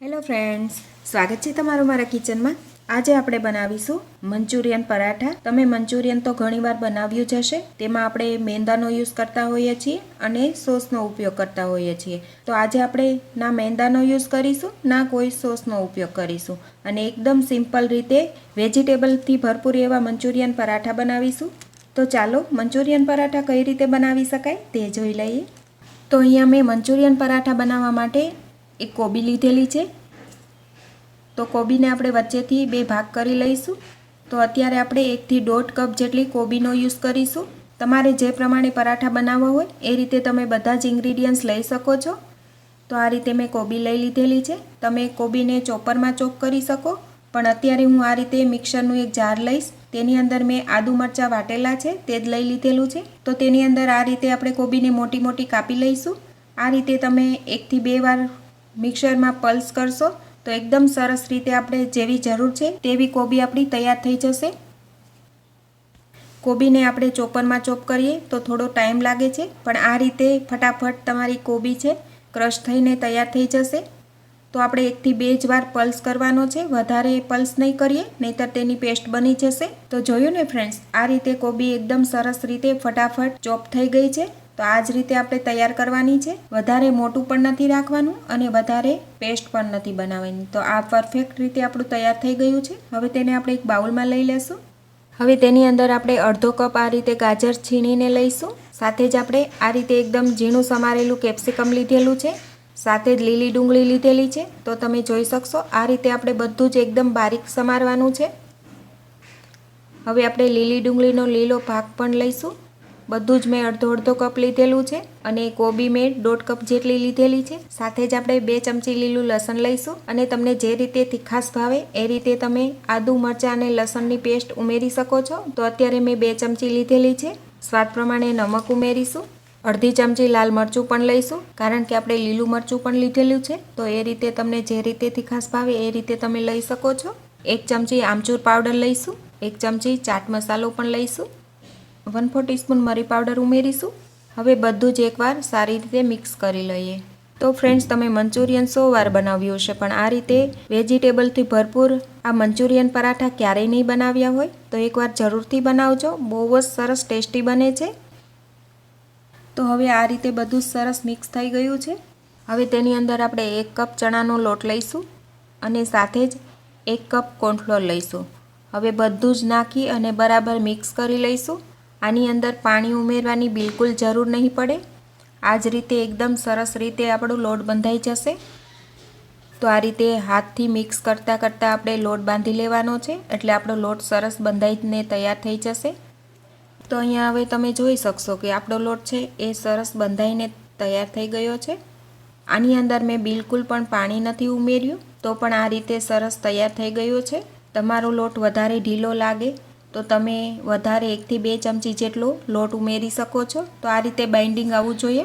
Hello friends સ્વાગત છે તમારું મારા કિચનમાં. આજે આપણે બનાવીશું મંચુરિયન પરાઠા. તમે મંચુરિયન તો ઘણીવાર બનાવ્યું જ હશે. તેમાં આપણે મેંદાનો યુઝ કરતા હોઈએ છીએ અને સોસનો ઉપયોગ કરતા હોઈએ છીએ. તો આજે આપણે ના મેંદાનો યુઝ કરીશું, ના કોઈ સોસનો ઉપયોગ કરીશું. અને એકદમ સિમ્પલ રીતે વેજીટેબલથી ભરપૂર એવા મંચુરિયન પરાઠા બનાવીશું. તો ચાલો મંચુરિયન પરાઠા કઈ રીતે બનાવી શકાય તે જોઈ લઈએ. તો અહીંયા મેં મંચુરિયન પરાઠા બનાવવા માટે એક કોબી લીધેલી છે. તો કોબીને આપણે વચ્ચેથી બે ભાગ કરી લઈશું. તો અત્યારે આપણે એકથી દોઢ કપ જેટલી કોબીનો યુઝ કરીશું. તમારે જે પ્રમાણે પરાઠા બનાવવા હોય, એ રીતે તમે બધા જ ઇન્ગ્રીડિયન્ટ્સ લઈ શકો છો. તો આ રીતે મેં કોબી લઈ લીધેલી છે. તમે કોબીને ચોપરમાં ચોપ કરી શકો. પણ અત્યારે હું આ રીતે મિક્સરનું એક જાર લઈશ. તેની અંદર મેં આદુ મરચાં વાટેલા છે, તે જ લઈ લીધેલું છે. તો તેની અંદર આ રીતે આપણે કોબીને મોટી મોટી કાપી લઈશું. આ રીતે તમે એકથી બે વાર મિક્સરમાં પલ્સ કરશો તો એકદમ સરસ રીતે આપણે જેવી જરૂર છે તેવી કોબી આપણી તૈયાર થઈ જશે. કોબીને આપણે ચોપરમાં ચોપ કરીએ તો થોડો ટાઈમ લાગે છે, પણ આ રીતે ફટાફટ તમારી કોબી છે ક્રશ થઈને તૈયાર થઈ જશે. તો આપણે એકથી બે જ વાર પલ્સ કરવાનો છે, વધારે પલ્સ નહીં કરીએ, નહીંતર તેની પેસ્ટ બની જશે. તો જોયું ને ફ્રેન્ડ્સ, આ રીતે કોબી એકદમ સરસ રીતે ફટાફટ ચોપ થઈ ગઈ છે. તો આ જ રીતે આપણે તૈયાર કરવાની છે. વધારે મોટું પણ નથી રાખવાનું અને વધારે પેસ્ટ પણ નથી બનાવવાની. તો આ પરફેક્ટ રીતે આપણું તૈયાર થઈ ગયું છે. હવે તેને આપણે એક બાઉલમાં લઈ લેશું. હવે તેની અંદર આપણે અડધો કપ આ રીતે ગાજર છીણીને લઈશું. સાથે જ આપણે આ રીતે એકદમ ઝીણું સમારેલું કેપ્સિકમ લીધેલું છે. સાથે જ લીલી ડુંગળી લીધેલી છે. તો તમે જોઈ શકશો, આ રીતે આપણે બધું જ એકદમ બારીક સમારવાનું છે. હવે આપણે લીલી ડુંગળીનો લીલો ભાગ પણ લઈશું. બધું જ મેં અડધો અડધો કપ લીધેલું છે અને કોબી મેં દોઢ કપ જેટલી લીધેલી છે. સાથે જ આપણે બે ચમચી લીલું લસણ લઈશું અને તમને જે રીતે તીખાસ ભાવે એ રીતે તમે આદુ, મરચાં અને લસણની પેસ્ટ ઉમેરી શકો છો. તો અત્યારે મેં બે ચમચી લીધેલી છે. સ્વાદ પ્રમાણે નમક ઉમેરીશું. અડધી ચમચી લાલ મરચું પણ લઈશું. કારણ કે આપણે લીલું મરચું પણ લીધેલું છે. તો એ રીતે તમને જે રીતે તીખાસ ભાવે એ રીતે તમે લઈ શકો છો. એક ચમચી આમચૂર પાવડર લઈશું. એક ચમચી ચાટ મસાલો પણ લઈશું. વન ફોર ટીસ્પૂન મરી પાવડર ઉમેરીશું. હવે બધું જ એકવાર સારી રીતે મિક્સ કરી લઈએ. તો ફ્રેન્ડ્સ, તમે મંચુરિયન સો વાર બનાવ્યું હશે, પણ આ રીતે વેજીટેબલથી ભરપૂર આ મંચુરિયન પરાઠા ક્યારેય નહીં બનાવ્યા હોય, તો એકવાર જરૂરથી બનાવજો. બહુ જ સરસ ટેસ્ટી બને છે. તો હવે આ રીતે બધું સરસ મિક્સ થઈ ગયું છે. હવે તેની અંદર આપણે એક કપ ચણાનો લોટ લઈશું અને સાથે જ એક કપ કોર્નફ્લોર લઈશું. હવે બધું જ નાખી અને બરાબર મિક્સ કરી લઈશું. આની અંદર પાણી ઉમેરવાની બિલકુલ જરૂર નહીં પડે. આ જ રીતે એકદમ સરસ રીતે આપણો લોટ બંધાઈ જશે. તો આ રીતે હાથથી મિક્સ કરતાં કરતાં આપણે લોટ બાંધી લેવાનો છે. એટલે આપણો લોટ સરસ બંધાઈને તૈયાર થઈ જશે. તો અહીંયા હવે તમે જોઈ શકશો કે આપણો લોટ છે એ સરસ બંધાઈને તૈયાર થઈ ગયો છે. આની અંદર મેં બિલકુલ પણ પાણી નથી ઉમેર્યું. તો પણ આ રીતે સરસ તૈયાર થઈ ગયો છે. તમારો લોટ વધારે ઢીલો લાગે તો તમે વધારે એકથી બે ચમચી જેટલો લોટ ઉમેરી શકો છો. તો આ રીતે બાઇન્ડિંગ આવવું જોઈએ.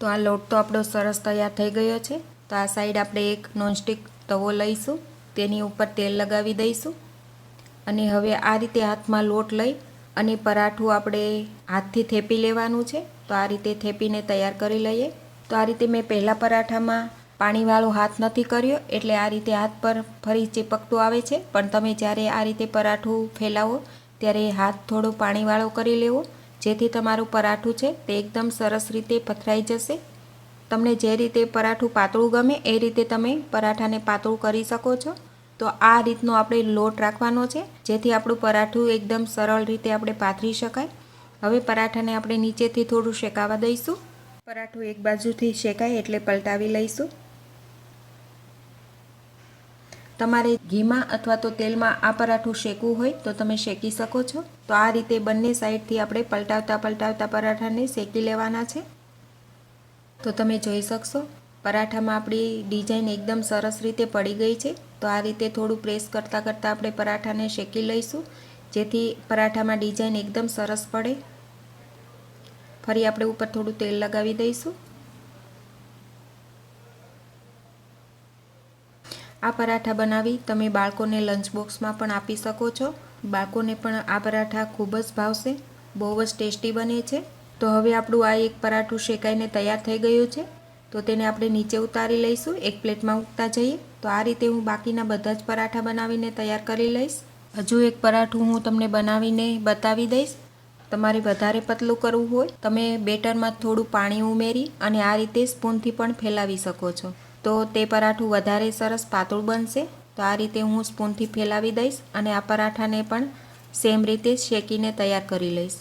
તો આ લોટ તો આપણો સરસ તૈયાર થઈ ગયો છે. તો આ સાઈડ આપણે એક નોનસ્ટિક તવો લઈશું. તેની ઉપર તેલ લગાવી દઈશું. અને હવે આ રીતે હાથમાં લોટ લઈ અને પરાઠું આપણે હાથથી થેપી લેવાનું છે. તો આ રીતે થેપીને તૈયાર કરી લઈએ. તો આ રીતે મેં પહેલાં પરાઠામાં પાણીવાળો હાથ નથી કર્યો, એટલે આ રીતે હાથ પર ફરી ચીપકતું આવે છે. પણ તમે જ્યારે આ રીતે પરાઠું ફેલાવો, ત્યારે હાથ થોડો પાણીવાળો કરી લેવો, જેથી તમારું પરાઠું છે તે એકદમ સરસ રીતે પથરાઈ જશે. તમને જે રીતે પરાઠું પાતળું ગમે, એ રીતે તમે પરાઠાને પાતળું કરી શકો છો. તો આ રીતનો આપણે લોટ રાખવાનો છે, જેથી આપણું પરાઠું એકદમ સરળ રીતે આપણે પાથરી શકાય. હવે પરાઠાને આપણે નીચેથી થોડું શેકાવા દઈશું. પરાઠું એક બાજુથી શેકાય એટલે પલટાવી લઈશું. તમારે ઘીમાં અથવા તો તેલમાં આ પરાઠું શેકવું હોય તો તમે શેકી શકો છો. તો આ રીતે બંને સાઈડથી આપણે પલટાવતા પલટાવતા પરાઠાને શેકી લેવાના છે. તો તમે જોઈ શકશો, પરાઠામાં આપણી ડિઝાઇન એકદમ સરસ રીતે પડી ગઈ છે. તો આ રીતે થોડું પ્રેસ કરતાં કરતાં આપણે પરાઠાને શેકી લઈશું, જેથી પરાઠામાં ડિઝાઇન એકદમ સરસ પડે. ફરી આપણે ઉપર થોડું તેલ લગાવી દઈશું. આ પરાઠા બનાવી તમે બાળકોને લંચ બોક્સમાં પણ આપી શકો છો. બાળકોને પણ આ પરાઠા ખૂબ જ ભાવશે, બહુ જ ટેસ્ટી બને છે. તો હવે આપણું આ એક પરાઠું શેકાઈને તૈયાર થઈ ગયું છે. તો તેને આપણે નીચે ઉતારી લઈશું, એક પ્લેટમાં ઉગતા જઈએ. તો આ રીતે હું બાકીના બધા જ પરાઠા બનાવીને તૈયાર કરી લઈશ. હજુ એક પરાઠું હું તમને બનાવીને બતાવી દઈશ. તમારે વધારે પતલું કરવું હોય, તમે બેટરમાં થોડું પાણી ઉમેરી અને આ રીતે સ્પૂનથી પણ ફેલાવી શકો છો. તો તે પરાઠું વધારે સરસ પાતળું બનશે. તો આ રીતે હું સ્પૂનથી ફેલાવી દઈશ અને આ પરાઠાને પણ સેમ રીતે શેકીને તૈયાર કરી લઈશ.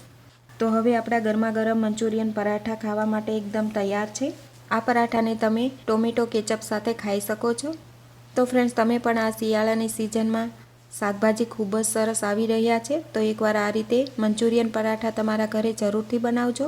તો હવે આપણા ગરમા ગરમ મંચુરિયન પરાઠા ખાવા માટે એકદમ તૈયાર છે. આ પરાઠાને તમે ટોમેટો કેચઅપ સાથે ખાઈ શકો છો. તો ફ્રેન્ડ્સ તમે પણ આ શિયાળાની સિઝનમાં શાકભાજી ખૂબ જ સરસ આવી રહ્યા છે. તો એકવાર આ રીતે મંચુરિયન પરાઠા તમારા ઘરે જરૂરથી બનાવજો.